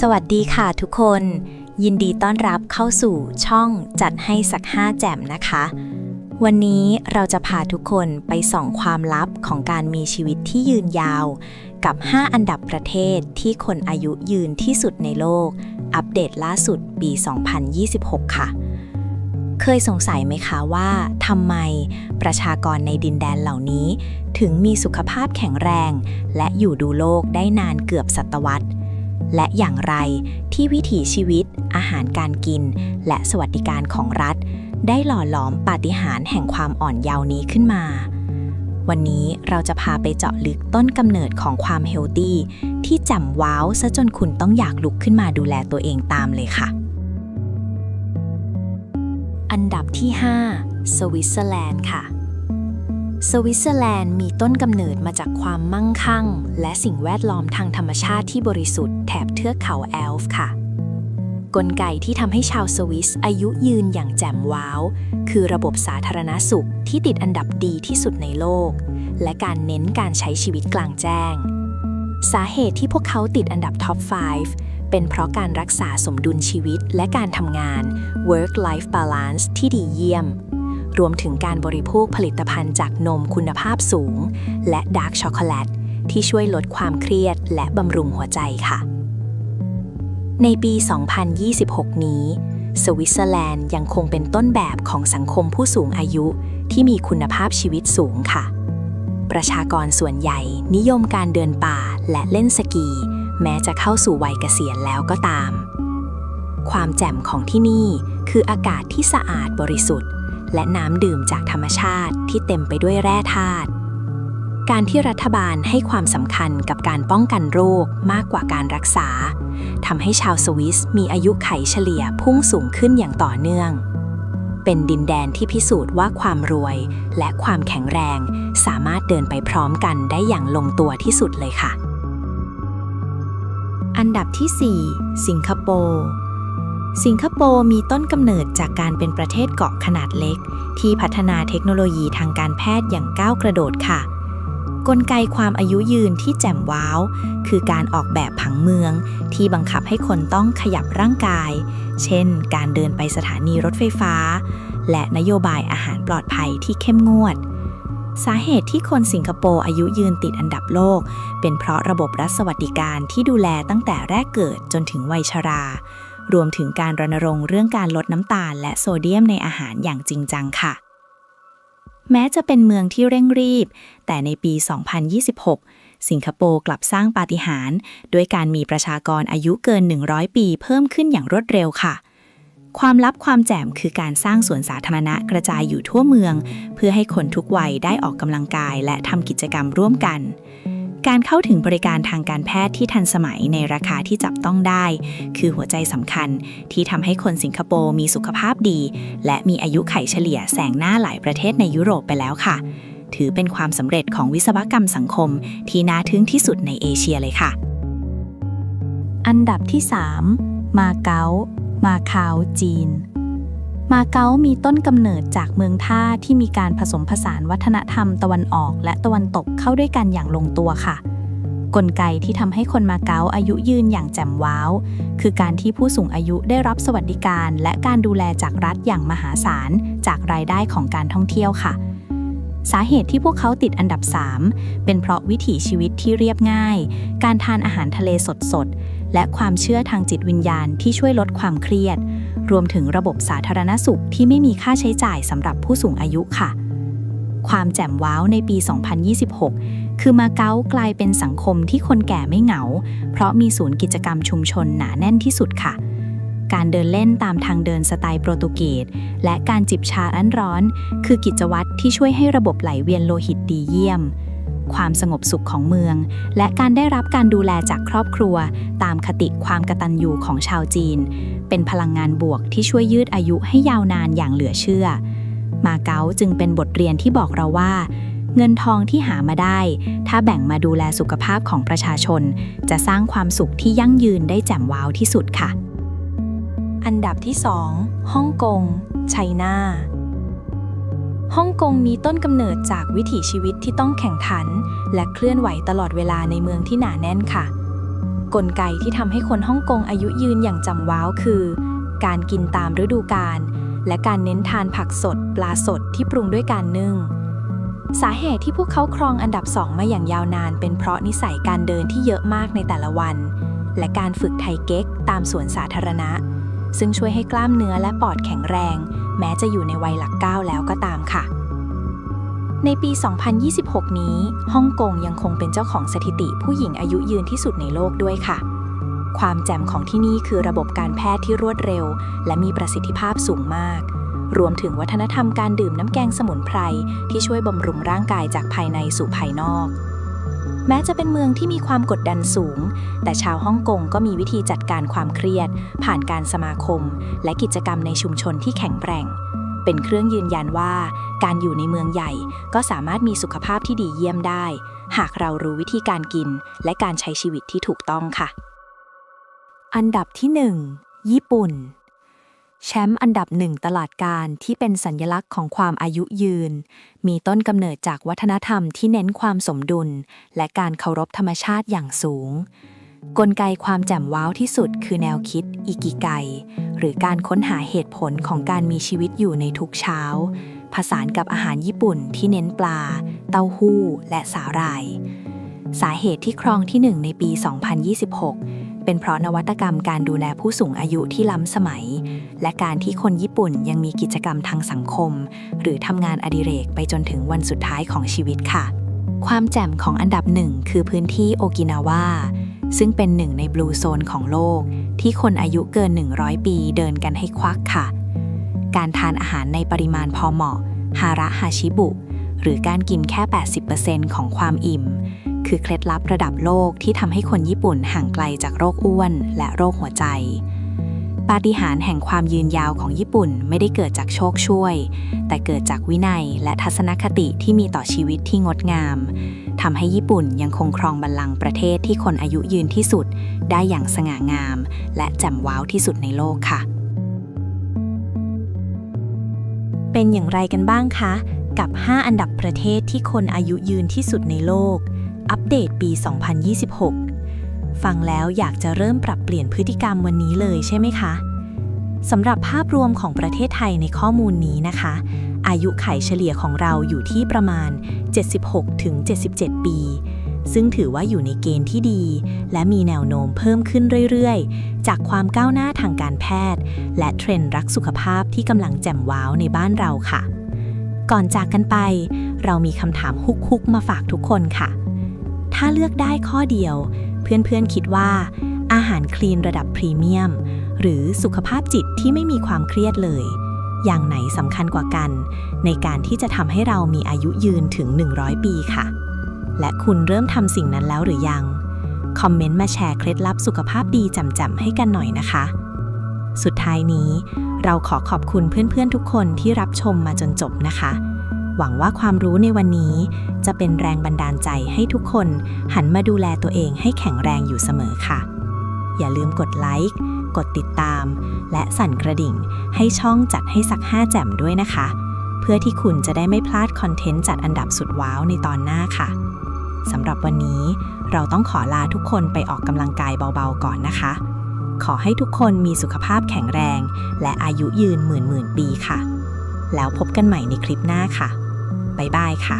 สวัสดีค่ะทุกคน ยินดีต้อนรับเข้าสู่ช่องจัดให้สักห้าแจ่มนะคะ วันนี้เราจะพาทุกคนไปส่องความลับของการมีชีวิตที่ยืนยาว กับ 5 อันดับประเทศที่คนอายุยืนที่สุดในโลก อัปเดตล่าสุดปี 2026 ค่ะ เคยสงสัยไหมคะว่าทำไมประชากรในดินแดนเหล่านี้ ถึงมีสุขภาพแข็งแรง และอยู่ดูโลกได้นานเกือบศตวรรษ และอย่างไรที่วิถีชีวิต อาหารการกิน และสวัสดิการของรัฐ ได้หล่อหลอมปาฏิหาริย์แห่งความอ่อนเยาว์นี้ขึ้นมา วันนี้เราจะพาไปเจาะลึกต้นกำเนิดของความเฮลตี้ที่จำว้าวซะจนคุณต้องอยากลุกขึ้นมาดูแลตัวเองตามเลยค่ะ อันดับที่ 5 สวิตเซอร์แลนด์ค่ะ สวิตเซอร์แลนด์มีต้นกำเนิดมาจากความมั่งคั่ง และสิ่งแวดล้อมทางธรรมชาติที่บริสุทธิ์แถบเทือกเขาแอลฟ์ค่ะ กลไกที่ทำให้ชาวสวิสอายุยืนอย่างแจ่มว้าว คือระบบสาธารณสุขที่ติดอันดับดีที่สุดในโลก และการเน้นการใช้ชีวิตกลางแจ้ง สาเหตุที่พวกเขาติดอันดับท็อป 5 เป็นเพราะการรักษาสมดุลชีวิตและการทำงาน work-life balance ที่ดีเยี่ยม รวมถึงการบริโภคผลิตภัณฑ์จากนมคุณภาพสูง และดาร์กช็อกโกแลตที่ช่วยลดความเครียดและบำรุงหัวใจค่ะ ในปี 2026 นี้ สวิตเซอร์แลนด์ยังคงเป็นต้นแบบของสังคมผู้สูงอายุที่มีคุณภาพชีวิตสูงค่ะ ประชากรส่วนใหญ่นิยมการเดินป่าและเล่นสกี แม้จะเข้าสู่วัยเกษียณแล้วก็ตาม ความแจ่มของที่นี่คืออากาศที่สะอาดบริสุทธิ์ และน้ำดื่มจากธรรมชาติที่เต็มไปด้วยแร่ธาตุการที่รัฐบาลให้ความสำคัญกับการป้องกันโรคมากกว่าการรักษาทำให้ชาวสวิสมีอายุไขเฉลี่ยพุ่งสูงขึ้นอย่างต่อเนื่อง เป็นดินแดนที่พิสูจน์ว่าความรวยและความแข็งแรงสามารถเดินไปพร้อมกันได้อย่างลงตัวที่สุดเลยค่ะ อันดับที่ 4 สิงคโปร์ สิงคโปร์มีต้นกำเนิดจากการเป็นประเทศเกาะขนาดเล็ก ที่พัฒนาเทคโนโลยีทางการแพทย์อย่างก้าวกระโดดค่ะ กลไกความอายุยืนที่แจ่มว้าว คือการออกแบบผังเมือง ที่บังคับให้คนต้องขยับร่างกาย เช่น การเดินไปสถานีรถไฟฟ้า และนโยบายอาหารปลอดภัยที่เข้มงวด สาเหตุที่คนสิงคโปร์อายุยืนติดอันดับโลก เป็นเพราะระบบรัฐสวัสดิการที่ดูแลตั้งแต่แรกเกิดจนถึงวัยชรา รวมถึงการรณรงค์เรื่องการลดน้ำตาลและโซเดียมในอาหารอย่างจริงจังค่ะ แม้จะเป็นเมืองที่เร่งรีบ แต่ในปี 2026 สิงคโปร์กลับสร้างปาฏิหาริย์ด้วยการมีประชากรอายุเกิน 100 ปีเพิ่มขึ้นอย่างรวดเร็วค่ะความลับความแจ่มคือการสร้างสวนสาธารณะกระจายอยู่ทั่วเมือง เพื่อให้คนทุกวัยได้ออกกำลังกายและทำกิจกรรมร่วมกัน การเข้าถึงบริการทางการแพทย์ที่ทันสมัยในราคาที่จับต้องได้ คือหัวใจสำคัญที่ทำให้คนสิงคโปร์มีสุขภาพดี และมีอายุไขเฉลี่ยแสงหน้าหลายประเทศในยุโรปไปแล้วค่ะ ถือเป็นความสำเร็จของวิศวกรรมสังคมที่น่าทึ่งที่สุดในเอเชียเลยค่ะ อันดับที่ 3 มาเก๊า มาคาวจีน มาเก๊ามีต้นกำเนิดจากเมืองท่าที่มีการผสมผสานวัฒนธรรมตะวันออกและตะวันตกเข้าด้วยกันอย่างลงตัวค่ะ กลไกที่ทำให้คนมาเก๊าอายุยืนอย่างแจ่มว้าว คือการที่ผู้สูงอายุได้รับสวัสดิการ และการดูแลจากรัฐอย่างมหาศาล จากรายได้ของการท่องเที่ยวค่ะ สาเหตุที่พวกเขาติดอันดับ 3 เป็นเพราะวิถีชีวิตที่เรียบง่าย การทานอาหารทะเลสดๆและความเชื่อทางจิตวิญญาณที่ช่วยลดความเครียด รวมถึงระบบสาธารณสุขที่ไม่มีค่าใช้จ่ายสำหรับผู้สูงอายุค่ะ ความแจ่มว้าวในปี 2026 คือมาเก๊ากลายเป็นสังคมที่คนแก่ไม่เหงา เพราะมีศูนย์กิจกรรมชุมชนหนาแน่นที่สุดค่ะการเดินเล่นตามทางเดินสไตล์โปรตุเกสและการจิบชาอันร้อน คือกิจวัตรที่ช่วยให้ระบบไหลเวียนโลหิตดีเยี่ยม ความสงบสุขของเมือง และการได้รับการดูแลจากครอบครัว ตามคติความกตัญญูของชาวจีน เป็นพลังงานบวกที่ช่วยยืดอายุให้ยาวนานอย่างเหลือเชื่อ มาเก๊าจึงเป็นบทเรียนที่บอกเราว่า เงินทองที่หามาได้ ถ้าแบ่งมาดูแลสุขภาพของประชาชน จะสร้างความสุขที่ยั่งยืนได้แจ่มว้าวที่สุดค่ะ อันดับที่ 2 ฮ่องกงไชน่า ฮ่องกงมีต้นกำเนิดจากวิถีชีวิตที่ต้องแข่งขัน และเคลื่อนไหวตลอดเวลาในเมืองที่หนาแน่นค่ะ กลไกที่ทำให้คนฮ่องกงอายุยืนอย่างจำว้าวคือ การกินตามฤดูกาลและการเน้นทานผักสด ปลาสดที่ปรุงด้วยการนึ่ง สาเหตุที่พวกเขาครองอันดับสองมาอย่างยาวนาน เป็นเพราะนิสัยการเดินที่เยอะมากในแต่ละวัน และการฝึกไทเก๊กตามสวนสาธารณะ ซึ่งช่วยให้กล้ามเนื้อและปอดแข็งแรง แม้จะอยู่ในวัยหลักเก้าแล้วก็ตามค่ะ ในปี 2026 นี้ฮ่องกงยังคงเป็นเจ้าของสถิติผู้หญิงอายุยืนที่สุดในโลกด้วยค่ะ ความแจ่มของที่นี่คือระบบการแพทย์ที่รวดเร็ว และมีประสิทธิภาพสูงมาก รวมถึงวัฒนธรรมการดื่มน้ำแกงสมุนไพรที่ช่วยบำรุงร่างกายจากภายในสู่ภายนอก แม้จะเป็นเมืองที่มีความกดดันสูง แต่ชาวฮ่องกงก็มีวิธีจัดการความเครียด ผ่านการสมาคม และกิจกรรมในชุมชนที่แข็งแกร่ง เป็นเครื่องยืนยันว่า การอยู่ในเมืองใหญ่ก็สามารถมีสุขภาพที่ดีเยี่ยมได้ หากเรารู้วิธีการกิน และการใช้ชีวิตที่ถูกต้องค่ะ อันดับที่ 1 ญี่ปุ่น แชมป์อันดับหนึ่งตลาดการที่เป็นสัญลักษณ์ของความอายุยืน มีต้นกำเนิดจากวัฒนธรรมที่เน้นความสมดุล และการเคารพธรรมชาติอย่างสูง กลไกความแจ่มว้าวที่สุดคือแนวคิดอิกิไก หรือการค้นหาเหตุผลของการมีชีวิตอยู่ในทุกเช้า ผสานกับอาหารญี่ปุ่นที่เน้นปลา เต้าหู้ และสาหร่าย สาเหตุที่ครองที่หนึ่งในปี 2026 เป็นเพราะนวัตกรรมการดูแลผู้สูงอายุที่ล้ำสมัย และการที่คนญี่ปุ่นยังมีกิจกรรมทางสังคม หรือทำงานอดิเรกไปจนถึงวันสุดท้ายของชีวิตค่ะ ความแจ่มของอันดับหนึ่งคือพื้นที่โอกินาวาซึ่งเป็นหนึ่งในบลูโซนของโลก ที่คนอายุเกิน 100 ปีเดินกันให้ควักค่ะ การทานอาหารในปริมาณพอเหมาะฮาระฮาชิบุ หรือการกินแค่ 80%ของความอิ่ม คือเคล็ดลับระดับโลกที่ทำให้คนญี่ปุ่นห่างไกลจากโรคอ้วนและโรคหัวใจ ปาฏิหาริย์แห่งความยืนยาวของญี่ปุ่นไม่ได้เกิดจากโชคช่วย แต่เกิดจากวินัยและทัศนคติที่มีต่อชีวิตที่งดงามทำให้ญี่ปุ่นยังคงครองบัลลังก์ประเทศที่คนอายุยืนที่สุด ได้อย่างสง่างาม และแจ่มว้าวที่สุดในโลกค่ะ เป็นอย่างไรกันบ้างคะ กับ 5 อันดับประเทศที่คนอายุยืนที่สุดในโลก อัปเดตปี 2026 ฟังแล้วอยากจะเริ่มปรับเปลี่ยนพฤติกรรมวันนี้เลยใช่ไหมคะสำหรับภาพรวมของประเทศไทยในข้อมูลนี้นะคะ อายุไขเฉลี่ยของเราอยู่ที่ประมาณ 76-77 ปี ซึ่งถือว่าอยู่ในเกณฑ์ที่ดี และมีแนวโน้มเพิ่มขึ้นเรื่อยๆ จากความก้าวหน้าทางการแพทย์ และเทรนด์รักสุขภาพที่กำลังแจ่มว้าวในบ้านเราค่ะ ก่อนจากกันไป เรามีคำถามฮุกๆมาฝากทุกคนค่ะ ถ้าเลือกได้ข้อเดียว เพื่อนๆคิดว่า อาหารคลีนระดับพรีเมียม หรือสุขภาพจิตที่ไม่มีความเครียดเลย อย่างไหนสำคัญกว่ากัน ในการที่จะทำให้เรามีอายุยืนถึง 100 ปีค่ะ และคุณเริ่มทำสิ่งนั้นแล้วหรือยัง คอมเมนต์มาแชร์เคล็ดลับสุขภาพดีจำๆให้กันหน่อยนะคะ สุดท้ายนี้ เราขอขอบคุณเพื่อนๆทุกคนที่รับชมมาจนจบนะคะ หวังว่าความรู้ในวันนี้ จะเป็นแรงบันดาลใจให้ทุกคนหันมาดูแลตัวเองให้แข็งแรงอยู่เสมอค่ะ อย่าลืมกดไลค์กดติดตาม และสั่นกระดิ่ง ให้ช่องจัดให้สัก5แจ่มด้วยนะคะ เพื่อที่คุณจะได้ไม่พลาดคอนเทนต์จัดอันดับสุดว้าวในตอนหน้าค่ะสำหรับวันนี้เราต้องขอลาทุกคนไปออกกำลังกายเบาๆก่อนนะคะ ขอให้ทุกคนมีสุขภาพแข็งแรง และอายุยืนหมื่นหมื่นปีค่ะ แล้วพบกันใหม่ในคลิปหน้าค่ะ บ๊ายบายค่ะ